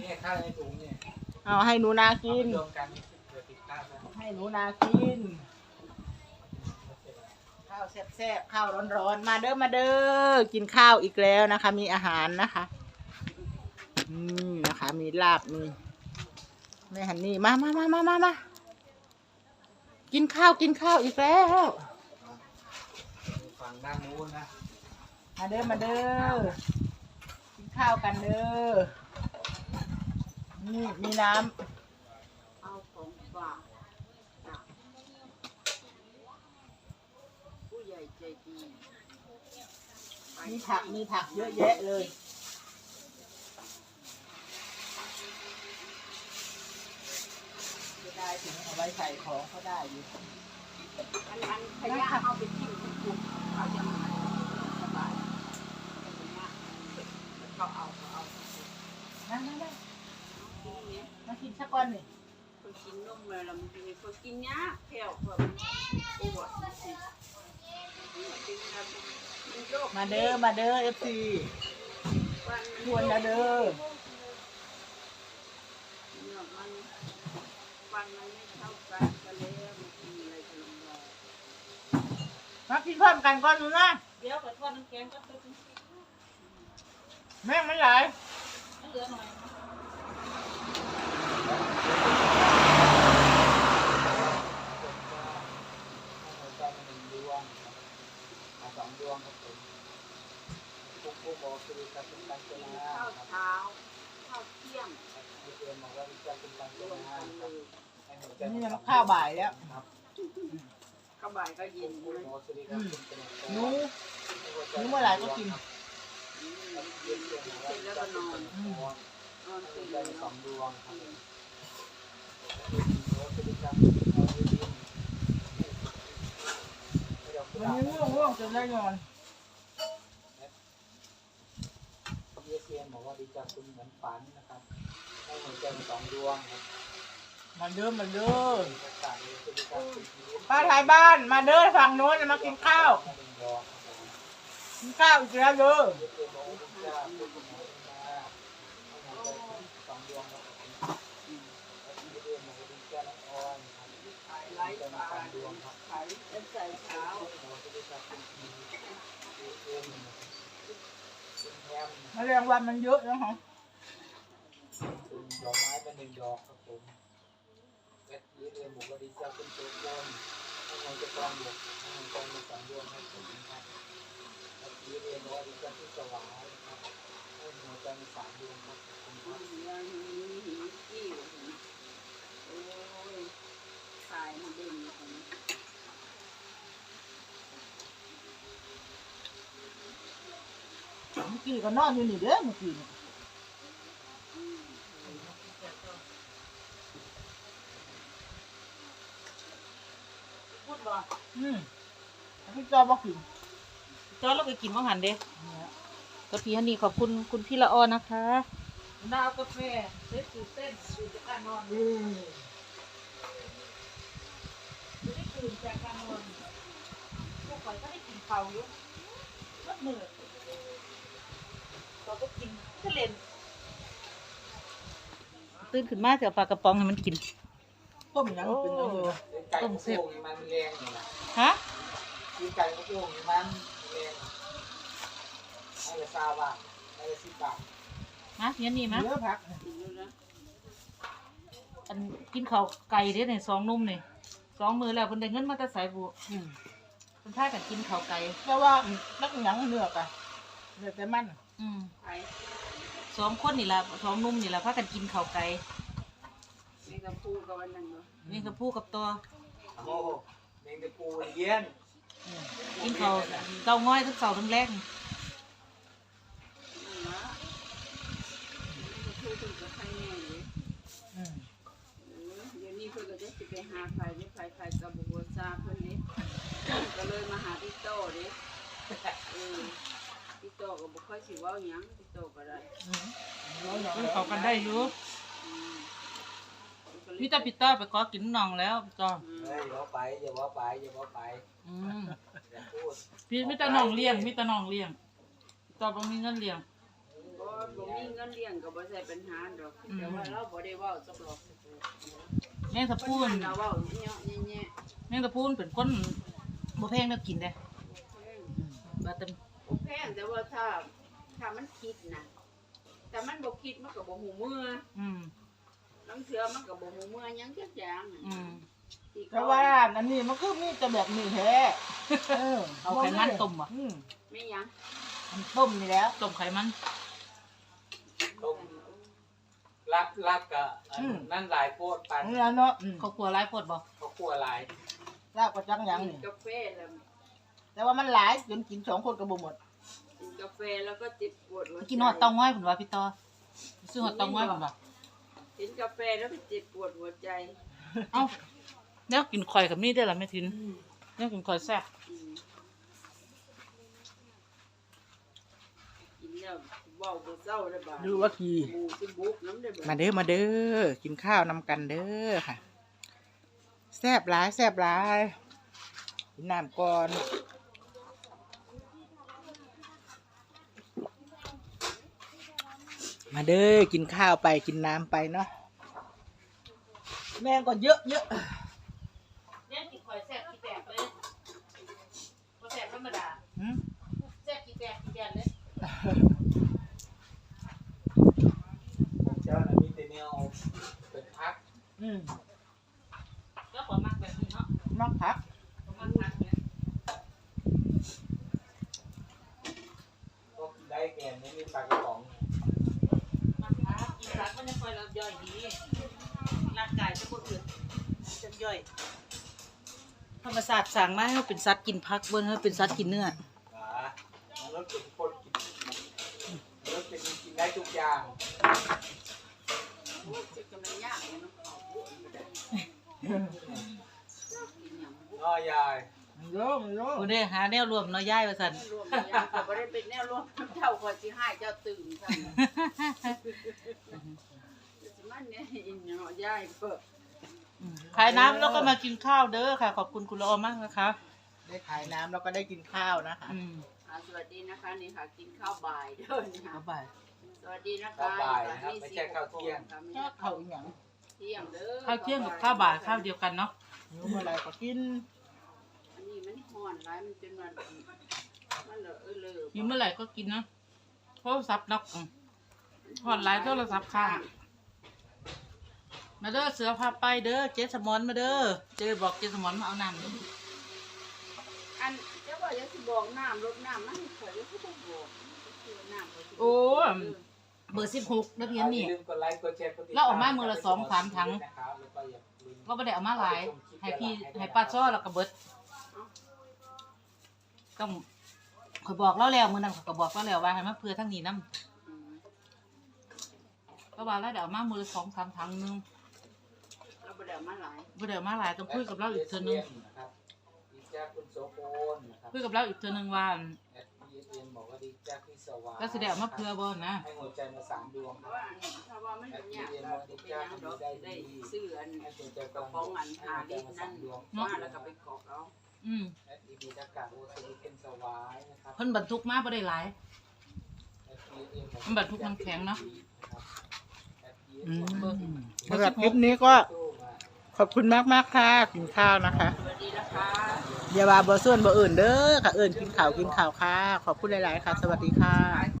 เนี่ยข้าวในถุงเนี่ยเอาให้หนูนาเอากินไปรวมกันเกิดติดข้าวกันให้หนูนากิน ข้าวแซ่บๆข้าวร้อนๆ มาเด้อมาเด้อกินข้าวอีกแล้วนะคะ มีอาหารนะคะอืมนะคะ มีลาบมีแม่ฮันนี่มามามามามามากินข้าวกินข้าวอีกแล้วฝั่งด้านนู้นนะ มาเด้อมาเด้อกินข้าวกันเด้อ นี่มีน้เอาของฝากจากผู้ใหญ่ใจดีไปำมีผักมีผักเยอะแยะเลย จะได้ถึงเอาไว้ใส่ของเขาได้อยู่อันอันขยะเอาไปทิ้งทุกกลุ่มเขาจะมาสบายอย่างเงี้ยเขาเอาเขาเอา นั่งนั่งนั่ง ทีนี้ มากิน สักก้อนหนึ่งคนกินนมเลยแล้วมันจะมีคนกินเนี้ยแผ่วแบบปวดสิมันโรคมาเด้อมาเด้อเอฟซีวันชวนแล้วเด้อเนี่ยมันวันมันไม่เท่ากันกันแล้วมันกินอะไรกันลงมามากินพร้อมกันก่อนหนูนะเดี๋ยวกับทอดน้ำแกงก็ตึ้งแม่งไม่ไหลายเหลือหน่อย หัวใจมาหนึ่งดวงเอาสองด วงครับผมปุ๊บปุ๊บบอกคือการเป็นการเจริญข้าวครับเช้าข้าวเที่ยงให้เตรียมบอกว่าวิจารณ์เป็นการเจรริวญมคกัรันบเลยให้หัวใจนี่มันมันข้าวบ่ายแล้วครับข้าวบ่ายก็เย็นปุ๊บเลยบอกคือการเป็นการเจริญหนูหนูเมื่อไหร่ก็กินเย็นเย็นบอกว่าวิจารณ์เป็นการเจริญนอนหัวตื่นใจเลยสอเนาะงดวงครับหัวใจการเอาดีๆไม่ยอม วั นนี้ง่วงง่วงจนได้นอนเยเซียนบอกว่าดีจังคุณเหมือนฝันนะครับให้หัวใจสองดวงครับมาเด้อมาเด้อมีประกาศเลยคือการเป็นชีวิตป้าถ่ายบ้านมาเด้อฝั่งโน้นมากินข้าวมาหนึ่งดอกครับผมกินข้าวอีกแล้วเด้อ แมลงวันมันเยอะนะคะดอกไม้มาหนึ่งดอกครับผมและเยเซียนบอกว่าดีจ้าคุณโจโกนให้หัวใจกองบวกให้หัวใจมีสองดวงให้ผมครับที่เรียนว่าดิฉันที่สวายนะครับให้หัวใจมีสามดวงครับผมครับ ยังมีหินกิ้วโอ้ยขายมันเด่นของ เมื่อกี้ก็นอนอยู่นี่เด้อเมื่อกี้นี่พูดบ่อืมพี่จอบอกกินจอเราไปกินว่างหันเด้เนี่ยก็พี่ฮันนี่ขอบคุณคุณพี่ละออนะคะน้ำกาแฟเซ็ตตื่นเต้นตื่นจากการนอนอืมไม่ได้ตื่นจากการนอนพวกข่อยก็ได้กินข้าวอยู่มัดมือ เราก็กินก็เล่นตื่นขึ้นมาจะเอาปลากระป๋องให้มันกิน ต้มยังเป็นยังไงวะไก่กระโปงนี่มันแรงอยู่นะฮะกินไก่กระโปงนี่มันแรงให้ละซาบาทให้ละสิบบาทมาพี่ฮันนี่มาเยอะพักกินอยู่นะอันกินข้าวไก่เด้เนี่ยสองนุ่มนี่สองมือแล้วเพิ่นได้เงินมาแต่สายบุอืมเพิ่นพากันกินข้าวไก่แต่ว่านักหนังเนื้อกอะ เนื้อแต่มันอืมขายสองคนนี่ล่ะสองนุ่มนี่ล่ะพากันกินข้าวไก่นี่ก็พูดกับวันนั้นเนาะนี่ก็พูดกับตัวโอ้โหเมงตะปูเย็นอืมกินข้าวเต้าง้อยทั้งเสาทั้งแรง นั่นละนี่ก็พูดถึงกับใครแน่เลย อืม เออเดี๋ยวนี้เพิ่นก็จะสิไปหาใครที่ใครใครกับบัวซาเพิ่นนี่ก็เลยมาหาพี่โตเด้เออพี่โต ก็บ่ค่อยสิเว้าหยังพี่โตก็ได้อืมร้อยหน่อยเขากันได้อยู่อืมพี่ตาปิต้าไปขอกินน้องแล้วพี่ต่อมเฮ้ยอย่าว่าไปอย่าว่าไปอย่าว่าไปอืมอย่าพูดพี่มิตรน้องเลี้ยงมิตรน้องเลี้ยงพี่ต่อบ่มีเงินเลี้ยงโอ้ยคนบ่มีเงินเลี้ยงก็บ่ใช่ปัญหาดอกแต่ว่าเราบ่ได้เว้าจักหรอกแม่งตะพูนเราเว้าเนาะแย่แม่งตะพูนเป็นคนบ่แพงได้กินเด้บาดเต็มบ่แพงแต่ว่าถ้า ถ้ามันคิดนะแต่มันบ่คิดมันก็บ่หูมืออืมน้ำเสือมันก็บ่หูมือหยังจักอย่างอืมที่เพราะว่าอันนี้มันคือมีแต่แบบนี้แท้เออเอาไขมันต้มบ่อืมไม่หยังมันต้มนี่แล้ว ต้มไขมัน ต้ม รักรักกะอันอืม นั่นหลายโพดปันนี่แล้วเนาะอืมเขากลัวหลายโพดบ่เขาคั่วหลายลาบกระจังหยังกินี่นกาแฟแล้วแต่ว่ามันหลายจนกินสองคนก็บ่หมด กินกาแฟแล้วก็จิบปวดหัวใจกินฮอดเตาง้อยพุ่นว่าพี่ต่อซื้อฮอดเตาง้อยพุ่นว่ากินกาแฟแล้วก็จิบปวดหัวใจเอ้าแนวกินข่อยกับมีได้ล่ะแม่ทินแนวกินข่อยแซ่บอืมกินแล้วเว้าบ่เศร้าเลยบาดดูว่ากี่ หมูสิบุกน้ำได้บ่มาเด้อมาเด้อกินข้าวนำกันเด้อค่ะ แซ่บหลายแซ่บหลายกินน้ำก่อน มาเด้อกินข้าวไปกินน้ำไปเนาะแม่งก็เยอะเยอะแนวกินข่อยแซ่บกี่แตกเลยบ่แซ่บธรรมดาหืมแซ่บกี่แตกกี่แตกเลยเจ้าน่ะมีแต่แนวเป็นพักอืมก็ขอมักแบบนี้เนาะมักผักขอมักผักเนี่ยก็ได้แกงไม่มีปลากระป๋องมักผักกินผัก มันจะค่อยรับย่อยดีร่างกายจะบ่อึดจะย่อย ธรรมศาสตร์สั่งมาให้เราเป็นสัตว์กินผักเบิ่งให้เป็นสัตว์กินเนื้อขามันรสเป็นคนกินรสเป็นกินได้ทุกอย่างโอ้ยจะกำลังยากเลยเนาะเอาบุกไม่ได้กินหยังบุก น้อยาย เยอะเยอะโอ้เด้หาแนวรวมเนาะย้ายว่าซั่นรวมกันยังก็บ่ได้เป็นแนวร่วมเจ้าคอยสิให้เจ้าตื่นซั่นน่ะสิมันเนี่ยอินเนาะยายเปิดขายน้ำแล้วก็มากินข้าวเด้อค่ะ ขอบคุณคุณละออมากนะคะได้ขายน้ำแล้วก็ได้กินข้าวนะคะอืมอ่าสวัสดีนะคะนี่ค่ะกินข้าวบ่ายเด้อนี่ค่ะ บ๊ายบายสวัสดีนะคะข้าวบ่ายนะครับไม่ใช่ข้าวเที่ยงค่ะไม่แค่ใช่ข้าวอีหยังเที่ยงเด้อข้าวเที่ยงกับข้าวบ่ายข้าวเดียวกันเนาะ หิวเมื่อไหรก็กินอัน นี้มันฮ้อนหลายมันเป็นวันมันเลอะเออเลอะมีเมื่อไหร่ก็กินนะโทรศัพท์นักอืมฮ้อนหลายโทรศัพท์ค้าง มาเด้อเสือพาไปเด้อเจ๊สมอนมาเด้อเจ๊บอกเจ๊สมอนมาเอาน้ำเด้ออันเจ้าว่าจะสิบอกน้ำรดน้ำมันข่อยก็บ่บอกคือน้ำข่อยสิบอกโอ้เบอร์สิบหกนักเรียนนี่ อย่าลืมกดไลค์กดแชร์กดติดตามเราออกมามือละสองสามถัง นะครับแล้วก็อย่าลืม ก็ไม่ได้เอามาหลายให้พี่ให้ป้าซ้อแล้วก็เบิด ต้องขอยบอกแล้วแล้วมือนั้นขอยก็บอกแล้วแล้วว่าให้มาเพื่อทั้งนี้น้อืมำก็ว่าแล้วเดี๋ยวเอามามือละสองสามถังหนึงเราบ่ได้เอามาหลายบ่เดี๋ยวมาหลายต้องคุยกับเราอีกเทื่อนึงนะครับดีจ้าคุณโสพลนะครับคุยกับเราอีกเทื่อนึงว่าแอดพีเอ็นบอกว่าดีจ้าพี่สว่างก็แสดงมาเพื่อบ่นะให้หัวใจมาสามดวงเพคราะรับ ว่าอันนี้ถ้าว่ามันเป็นยากก็เป็นหยังดอกได้ซื้ออันให้หัวใจกระป๋องอันหาลิตรนั่นมาแล้วก็ไปกรอกเอา อืมแอดดีดีทักกะโอสวิเป็นสวายนะครับเพิ่นบรรทุกมาบ่ได้หลายแอด PSN บอกมันบรรทุกน้ำแข็งเนอะแอดอืม PSN สำหรับคลิปนี้ก็สู้มาขอบคุณมากมากๆค่ะกินข้าวนะคะสวัสดีนะคะอย่าว่าบ่ส่วนบ่อื่นเด้อค่ะเอื่นกินข้าวกินข้าวค่ะ ขอบคุณหลาย ๆ ค่ะ สวัสดีค่ะ